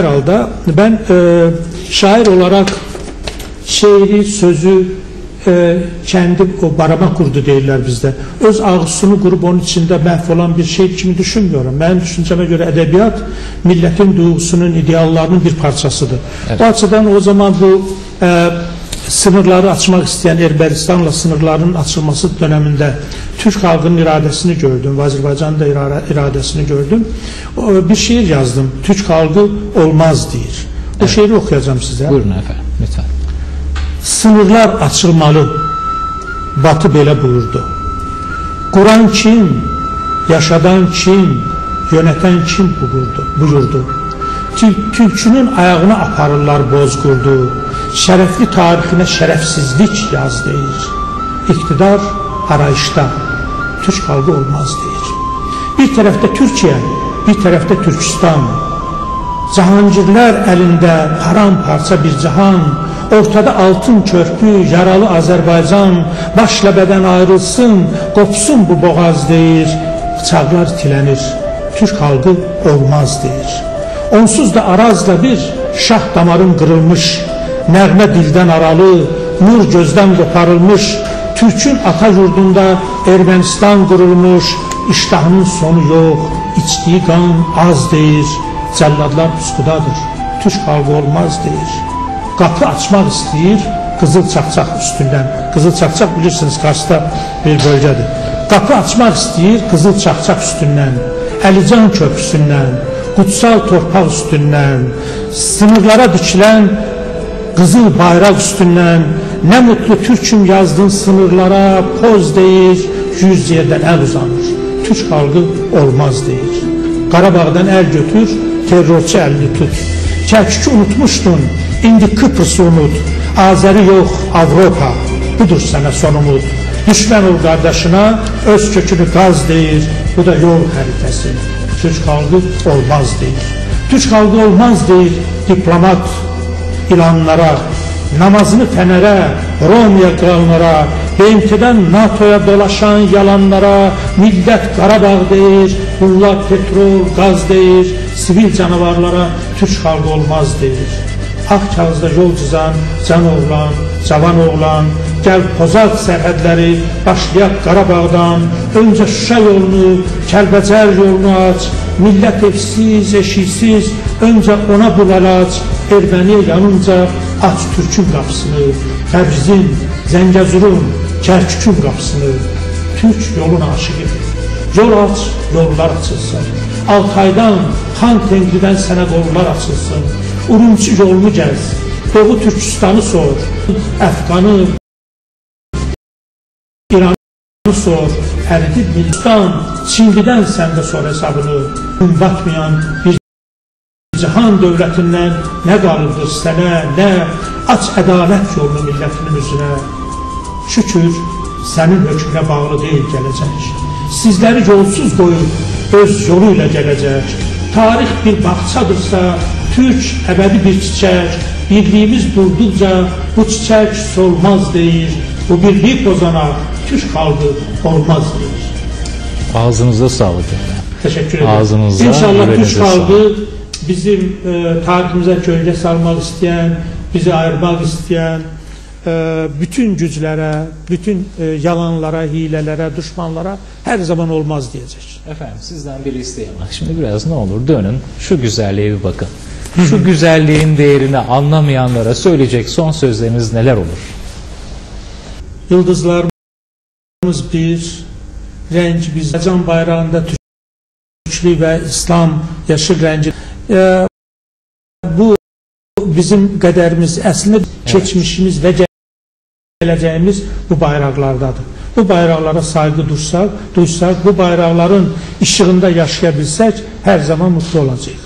Herhalde ben e, şair olarak şeiri, sözü e, kendi o barama kurdu deyirlər bizdə. Öz ağzını qurub onun içində məhv olan bir şey kimi düşünmüyorum. Mənim düşüncəmə görə ədəbiyyat millətin duyğusunun, ideallarının bir parçasıdır. Evet. Bu açıdan o zaman bu e, sınırları açmaq istəyən Ermənistanla sınırların açılması dönemində Türk xalqının iradəsini gördüm, Azərbaycanın da iradəsini gördüm. Bir şiir yazdım. Türk xalqı olmaz deyir. O Evet. şiiri okuyacağım sizə. Buyurun efendim lütfen. Sınırlar açılmalı. Batı belə buyurdu. Quran kim? Yaşadan kim? Yöneten kim buyurdu? buyurdu. Tülkünün ayağını aparırlar bozgurdu. Şərəfli tarixinə şərəfsizlik yaz deyir. İqtidar arayışda Türk xalqı olmaz deyir. Bir tərəfdə Türkiyə, bir tərəfdə Türkistan. Cahangirlər əlində haram parça bir cahan, ortada altın körpü, yaralı Azərbaycan, başla bədən ayrılsın, qopsun bu boğaz deyir, bıçaqlar itilənir, Türk xalqı olmaz deyir. Onsuz da arazla bir şah damarın qırılmış, nəğmə dildən aralı, nur gözdən qoparılmış, Türkün ata yurdunda Ermənistan qurulmuş, iştahının sonu yox, içdiyi qan az deyir, cəlladlar pusqudadır, Türk xalqı olmaz deyir. Qapı açmaq istəyir, qızıl çaqçaq üstündən. Qızıl çaqçaq bilirsiniz, Karsda bir bölgədir. Qapı açmaq istəyir, qızıl çaqçaq üstündən, Əlican köprüsündən, qutsal torpaq üstündən, sınırlara dikilən qızıl bayraq üstündən, nə mutlu türküm yazdın sınırlara, poz deyir, yüz yerdən əl uzanır. Türk xalqı olmaz deyir. Qarabağdan əl götür, terrorçu əlini tut. Kərkükü unutmuşdun, indi Kıbrısı unut. Azəri yox, Avropa, budur sənə sonumuz. Düşmən ol qardaşına, öz kökünü qaz deyir, bu da yol xəritəsi. Türk xalqı olmaz deyir. Türk xalqı olmaz deyir diplomat ilanlara, namazını fənərə, Romaya krallara, BMT-dən NATO-ya dolaşan yalanlara, millət Qarabağ deyir, bunlar petrol, qaz deyir, sivil canavarlara Türk xalqı olmaz deyir. Ağ kağızda yol çizən can oğlan, cavan oğlan, gəl pozaq sərhədləri, başlayaq Qarabağdan, öncə Şuşa yolunu, Kəlbəcər yolunu aç, millət evsiz, eşiksiz, öncə ona bulac, Erməniyə yanınca aç Türkün qapısını, Təbrizin, Zəngəzurun, Kərkükün qapısını, Türk yolun aşıqıdır. Yol aç, yollar açılsın. Altaydan, Xan Tenglidən sənə qollar açılsın. Urumçu yolunu gəz, Doğu Türkistanı sor, Əfqanı, sor, əridib Hindistan, Çinlidən səndə sor hesabını. Batmayan bir Cihan dövlətindən nə qalıbdır sənə, nə aç ədalət yolunu millətinin üzünə. Şükür, sənin hökmünə bağlı deyil gələcək. Sizləri yolsuz qoyub öz yolu ilə gələcək. Tarix bir bağçadırsa, Türk əbədi bir çiçək, birliyimiz durduqca bu çiçək solmaz deyir. Bu birliyi pozana Türk xalqı olmaz deyir. Ağzınıza sağlık efendim. Teşekkür ederim. Ağzınıza, İnşallah Türk halkı bizim e, tariximizə kölgə salmaq istəyən, bizi ayırmaq istəyən e, bütün güclərə, bütün e, yalanlara, hilələrə, düşmanlara hər zaman olmaz deyəcək. Efendim sizden bir isteğim var. Şimdi biraz ne olur dönün şu güzelliğe bir bakın. Şu güzelliğin değerini anlamayanlara söyleyecek son sözleriniz neler olur? Yıldızlarımız bir, renk biz Azərbaycan bayrağında türklü və İslam yaşıl rəngi. E, bu bizim qədərimiz, əslində keçmişimiz və gələcəyimiz bu bayraqlardadır. Bu bayraqlara sayğı dursaq, duysaq, bu bayraqların işığında yaşaya bilsək, hər zaman mutlu olacağıq.